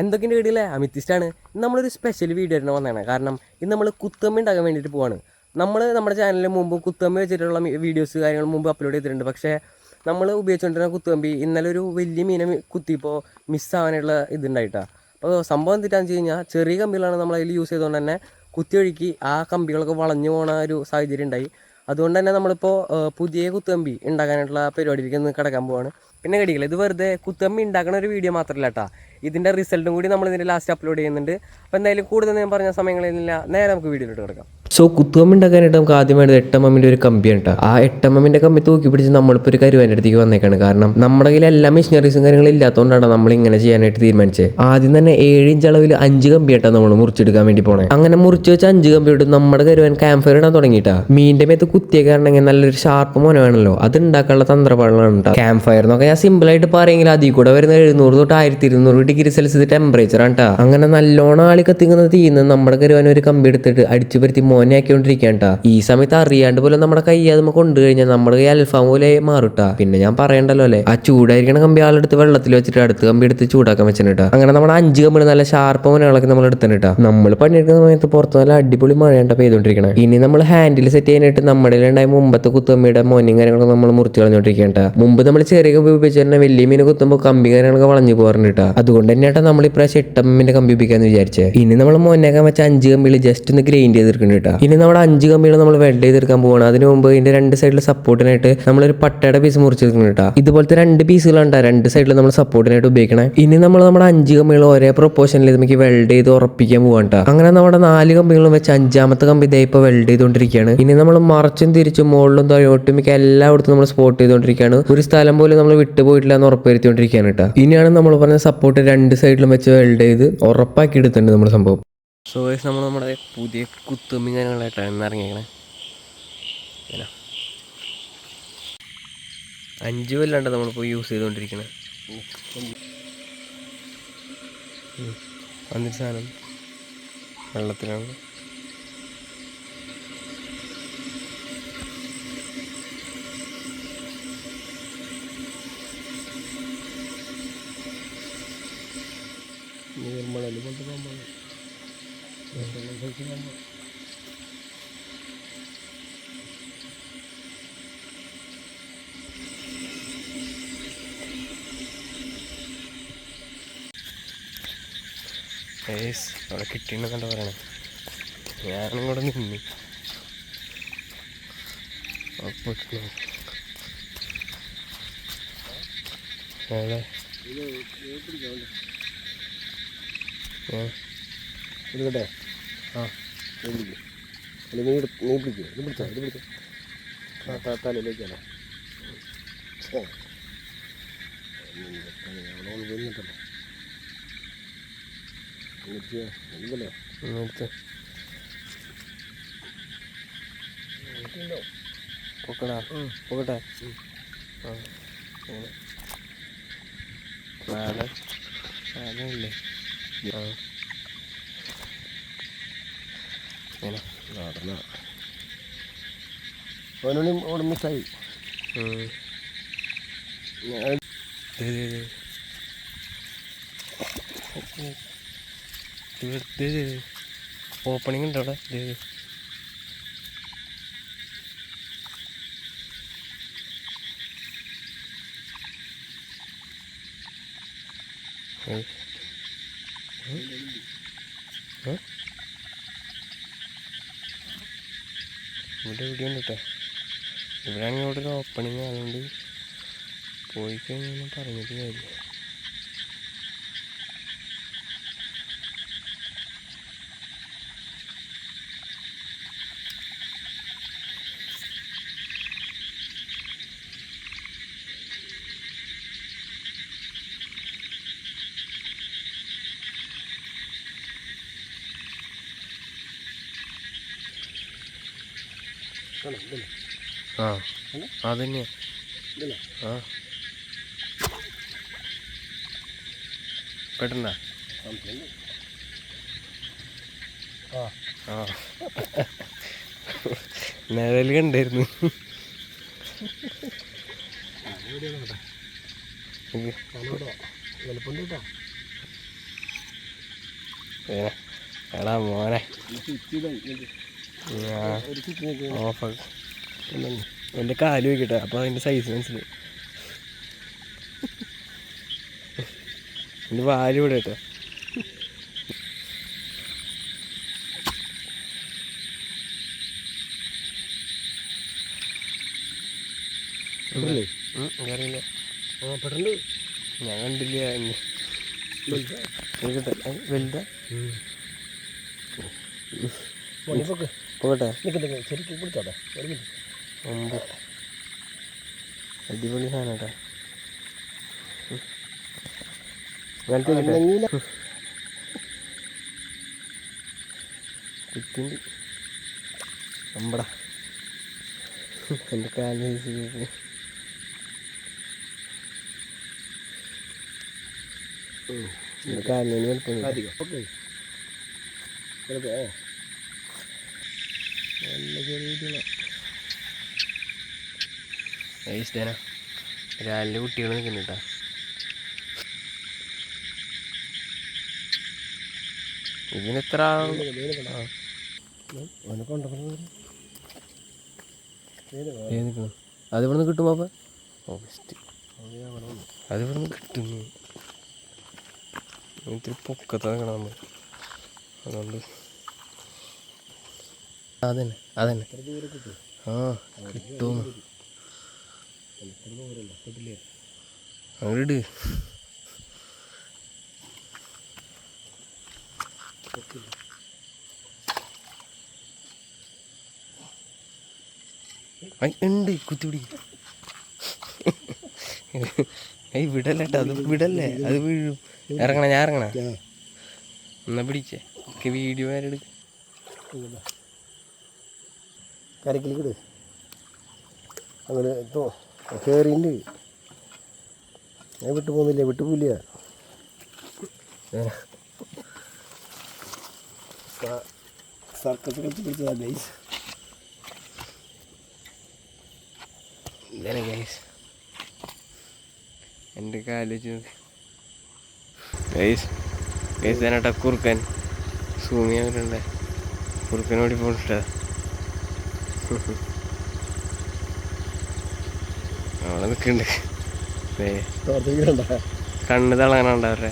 എന്തൊക്കെയുണ്ട് വീഡിയോയിലെ അമിത്തിസ്റ്റാണ് ഇന്ന് നമ്മളൊരു സ്പെഷ്യൽ വീഡിയോ തന്നെ വന്നതാണ്. കാരണം ഇന്ന് നമ്മൾ കുത്തമ്മ ഉണ്ടാക്കാൻ വേണ്ടിയിട്ട് പോവാണ്. നമ്മൾ നമ്മുടെ ചാനലിൽ മുമ്പ് കുത്തമ്മ വെച്ചിട്ടുള്ള വീഡിയോസ് കാര്യങ്ങൾ മുമ്പ് അപ്ലോഡ് ചെയ്തിട്ടുണ്ട്. പക്ഷേ നമ്മൾ ഉപയോഗിച്ചുകൊണ്ടിരുന്ന കുത്തമ്പി ഇന്നലെ ഒരു വലിയ മീനെ കുത്തിയപ്പോൾ മിസ്സാവാനുള്ള ഇതുണ്ടായിട്ടാണ് അപ്പോൾ സംഭവം എന്തിട്ടാന്ന് വെച്ച് കഴിഞ്ഞാൽ ചെറിയ കമ്പികളാണ് നമ്മൾ അതിൽ യൂസ് ചെയ്തുകൊണ്ട് തന്നെ കുത്തിയൊഴുക്കി ആ കമ്പികളൊക്കെ വളഞ്ഞു പോണ ഒരു സാഹചര്യം ഉണ്ടായി. അതുകൊണ്ട് തന്നെ നമ്മളിപ്പോൾ പുതിയ കുത്തമ്പി ഉണ്ടാക്കാനായിട്ടുള്ള പരിപാടിയിലേക്ക് ഒന്ന് കിടക്കാൻ പോവാണ്. പിന്നെ കടിക്കില്ല ഇത് വെറുതെ കുത്തമ്മി ഉണ്ടാക്കുന്ന ഒരു വീഡിയോ മാത്രമല്ല കേട്ടോ ഇതിന്റെ റിസൾട്ടും കൂടി നമ്മൾ ഇതിന്റെ ലാസ്റ്റ് അപ്ലോഡ് ചെയ്യുന്നുണ്ട്. അപ്പോൾ എന്തായാലും കൂടുതൽ ഞാൻ പറഞ്ഞ സമയങ്ങളിലില്ല നേരെ നമുക്ക് വീഡിയോയിലോട്ട് കിടക്കാം. സോ കുത്തുകമ്പി ഉണ്ടാക്കാനായിട്ട് നമുക്ക് ആദ്യമായിട്ട് എട്ടമ്മമ്മിന്റെ ഒരു കമ്പിയാണ് കേട്ടോ ആ എട്ടമ്മമ്മിന്റെ കമ്പി തൂക്കി പിടിച്ച് നമ്മളിപ്പോൾ ഒരു കരുവാന്റെ അടുത്തേക്ക് വന്നേക്കാണ്. കാരണം നമ്മുടെ കയ്യിൽ എല്ലാ മെഷീനറീസും കാര്യങ്ങളും ഇല്ലാത്തതുകൊണ്ടാണ് നമ്മൾ ഇങ്ങനെ ചെയ്യാനായിട്ട് തീരുമാനിച്ചത് ആദ്യം തന്നെ ഏഴ് ഇഞ്ച് അളവിൽ അഞ്ച് കമ്പിയായിട്ടാണ് നമ്മൾ മുറിച്ചെടുക്കാൻ വേണ്ടി പോണേ. അങ്ങനെ മുറിച്ച് വെച്ച അഞ്ച് കമ്പി ഇട്ട് നമ്മുടെ കരുവാൻ ക്യാമ്പ് ഫയർ ഇടാൻ തുടങ്ങിയിട്ടാ. മീന്റെ മേത്ത് കുത്തിയ കാരണമെങ്കിൽ നല്ലൊരു ഷാർപ്പ് മോന വേണമല്ലോ അത് ഉണ്ടാക്കാനുള്ള തന്ത്രപാടാണ് കേട്ടോ ക്യാമ്പ് ഫയർ എന്നൊക്കെ ഞാൻ സിമ്പിൾ ആയിട്ട് പറയെങ്കിൽ അതിൽ കൂടെ വരുന്ന എഴുന്നൂറ് തൊട്ട് ആയിരത്തി ഇരുന്നൂറ് ഡിഗ്രി സെൽഷ്യസ് ടെമ്പറേച്ചർ ആണ് അങ്ങനെ നല്ലോണം ആളി കത്തിക്കുന്ന തീന്ന് നമ്മുടെ കരുവാൻ ഒരു കമ്പി എടുത്തിട്ട് അടിച്ചു പരുത്തി മോനാക്കിക്കൊണ്ടിരിക്കാൻ കേട്ടോ ഈ സമയത്ത് അറിയാണ്ട് പോലും നമ്മുടെ കൈ അത് കൊണ്ടു കഴിഞ്ഞാൽ നമ്മുടെ കൈ അൽഫാം പോലെ മാറുട്ടാ. പിന്നെ ഞാൻ പറയണ്ടല്ലോ അല്ലേ? ആ ചൂടായിരിക്കണ കമ്പി ആളെടുത്ത് വെള്ളത്തിൽ വെച്ചിട്ട് അടുത്ത കമ്പി എടുത്ത് ചൂടാക്കാൻ വെച്ചിട്ടാ. അങ്ങനെ നമ്മുടെ അഞ്ച് കമ്പി നല്ല ഷാർപ്പ് മുനകളൊക്കെ നമ്മൾ എടുത്തിട്ടാ. നമ്മൾ പണിയെടുക്കുന്ന സമയത്ത് പുറത്ത് നല്ല അടിപൊളി മഴയുണ്ട പെയ്തോണ്ടിരിക്കണേ. ഇനി നമ്മൾ ഹാൻഡിൽ സെറ്റ് ചെയ്യാനായിട്ട് നമ്മുടെ ഉണ്ടായ മുമ്പത്തെ കുത്തമ്മിയുടെ മോനും കാര്യങ്ങളൊക്കെ നമ്മൾ മുറിച്ച് കളഞ്ഞോണ്ടിരിക്കട്ടാ മുമ്പ് നമ്മൾ ചെറിയ കമ്പി ഉപയോഗിച്ച് തന്നെ വലിയ മീൻ കുത്തുമ്പോൾ കമ്പി കാര്യങ്ങളൊക്കെ വളഞ്ഞു പോകാറുണ്ട് അതുകൊണ്ട് തന്നെയാട്ടാ നമ്മൾ ഇപ്രാവശ്യം എട്ടമ്മിന്റെ കമ്പി ഉപയോഗിക്കാന്ന് വിചാരിച്ചേ. ഇനി നമ്മൾ മോനേക്കാൻ വെച്ച അഞ്ച് കമ്പികൾ ജസ്റ്റ് ഒന്ന് ഗ്രൈൻഡ് ചെയ്തെടുക്കുന്നുണ്ട് ഇനി നമ്മുടെ അഞ്ച് കമ്പികൾ നമ്മൾ വെൽഡ് ചെയ്തെടുക്കാൻ പോവാണ്. അതിന് മുമ്പ് ഇതിന്റെ രണ്ട് സൈഡിൽ സപ്പോർട്ടിനായിട്ട് നമ്മളൊരു പട്ടയുടെ പീസ് മുറിച്ചെടുക്കുന്നുണ്ട് കേട്ടോ ഇതുപോലത്തെ രണ്ട് പീസുകളുണ്ട് രണ്ട് സൈഡിൽ നമ്മൾ സപ്പോർട്ടിനായിട്ട് ഉപയോഗിക്കണേ. ഇനി നമ്മൾ നമ്മുടെ അഞ്ച് കമ്പികൾ ഒരേ പ്രൊപ്പോഷനിൽ നമുക്ക് വെൽഡ് ചെയ്ത് ഉറപ്പിക്കാൻ പോവാണ് അങ്ങനെ നമ്മുടെ നാല് കമ്പികളും വെച്ച് അഞ്ചാമത്തെ കമ്പി ഇതേ ഇപ്പോൾ വെൽഡ് ചെയ്തുകൊണ്ടിരിക്കുകയാണ് ഇനി നമ്മൾ മറച്ചും തിരിച്ചും മുകളിലും താഴോട്ടും മിക്ക എല്ലായിടത്തും നമ്മൾ സ്പോട്ട് ചെയ്തുകൊണ്ടിരിക്കുകയാണ് ഒരു സ്ഥലം പോലും നമ്മൾ വിട്ടുപോയിട്ടില്ല എന്ന് ഉറപ്പുവരുത്തിക്കൊണ്ടിരിക്കുകയാണ് കേട്ടോ ഇനിയാണ് നമ്മൾ പറഞ്ഞ സപ്പോർട്ട് രണ്ട് സൈഡിലും വെച്ച് വെൽഡ് ചെയ്ത് ഉറപ്പാക്കി എടുത്തിട്ടുണ്ട് നമ്മുടെ സംഭവം. സോ നമ്മൾ നമ്മുടെ പുതിയ കുത്തുമ്പി കാര്യങ്ങളായിട്ടാണ് ഇന്ന് ഇറങ്ങിയേക്കണേ. ഇങ്ങനെ. അഞ്ച് കൊല്ലാണ്ട് നമ്മളിപ്പോൾ യൂസ് ചെയ്തുകൊണ്ടിരിക്കണേ വന്നിട്ട് സാധനം വെള്ളത്തിലാണ്. ഏസ് അവിടെ കിട്ടിയെന്ന് കണ്ട പറയണേ ഞാനും കൂടെ നിന്നു അതെ ആ. നീ പിടിക്കും അല്ല നീ എടുത്ത് നീ പിടിക്കുക ഇത് പിടിച്ചോ ഇത് പിടിച്ചോ ആ ത- തലയിലേക്കല്ലേ ഛേ. അവിടെ ഒന്ന് വീണിട്ടല്ലോ. എന്നിട്ട് എന്തല്ലേ എടുത്ത് പൊക്കടാ. പൊക്കട്ടെ. ആ. അങ്ങനെ. നാല് നാലല്ലേ ആ. അവനോട് അവിടെ മിസ്സായി. ഓപ്പണിംഗ് ഉണ്ട് അവിടെ. ദേ, ഇവിടെ എവിടെയുണ്ട് കേട്ടോ ഇവിടെയാണെങ്കിൽ ഇവിടെ ഒരു ഓപ്പണിങ് ആയതുകൊണ്ട് പോയി കഴിഞ്ഞാൽ പറഞ്ഞിട്ട് കാര്യം ആ. ഇതല്ലേ? ആ. ആ. നിഴൽ കണ്ടായിരുന്നു എടാ മോനെ. ഓഫാക്ക് എന്റെ കാൽ വയ്ക്കട്ടെ. അപ്പോൾ അതിന്റെ സൈസ് മനസ്സിലായി. എന്റെ വാൽ ഇവിടെ കേട്ടോ? അറിയില്ല ആ ഞാൻ കണ്ടില്ല വലുതാ. വലുതാ. പോകട്ടെ. ശരിക്കും പിടിച്ചോട്ടെ അടിപൊളി സാധനം കേട്ടോ അങ്ങനത്തെ കിട്ടെ അനങ്ങിയില്ല. കുത്തിണ്ട് അമ്പടാ. എന്റെ കാലിന് വലുപ്പം നല്ല ചെറിയ രാവിലെ കുട്ടികൾ നിൽക്കുന്നുട്ടാ ഇതിനെത്ര അതിവിടുന്ന് കൊണ്ടുപോകുന്നത് ഏത് നിൽക്കണം അത് കിട്ടും നിന്ന് ഇത്തിരി പൊക്കത്ത് നിൽക്കണം നമ്മൾ അതുകൊണ്ട് അതന്നെ അതന്നെ. ആ കിട്ടും. അങ്ങോട്ട് ഉണ്ട് കുത്തിപിടി ഏയ് വിടല്ലേ ട്ടോ, അത് വിടല്ലേ? അത് വീഴും. ഇറങ്ങണ ഞാൻ ഇറങ്ങണ? എന്നാ പിടിച്ചേ? വീഡിയോ വരെ എടുക്ക കരക്കിൽ കിട് അങ്ങനെ ഇതോ കയറിണ്ട് ഞാൻ വിട്ടു പോകുന്നില്ല വിട്ടു പോയില്ല കളിച്ച് പിടിച്ചതാ ഗൈസ് ഇതന്നെ ഗൈസ് എന്റെ കാലോചിച്ച് നോക്കി ഗൈസ് ഗൈസ് ഞാനട്ടാ കുറുക്കൻ സൂം കുറുക്കനോടി പോണിട്ടാ അവിടെ നിൽക്കുന്നുണ്ട്. കണ്ണ് തളങ്ങണുണ്ട് അവരുടെ.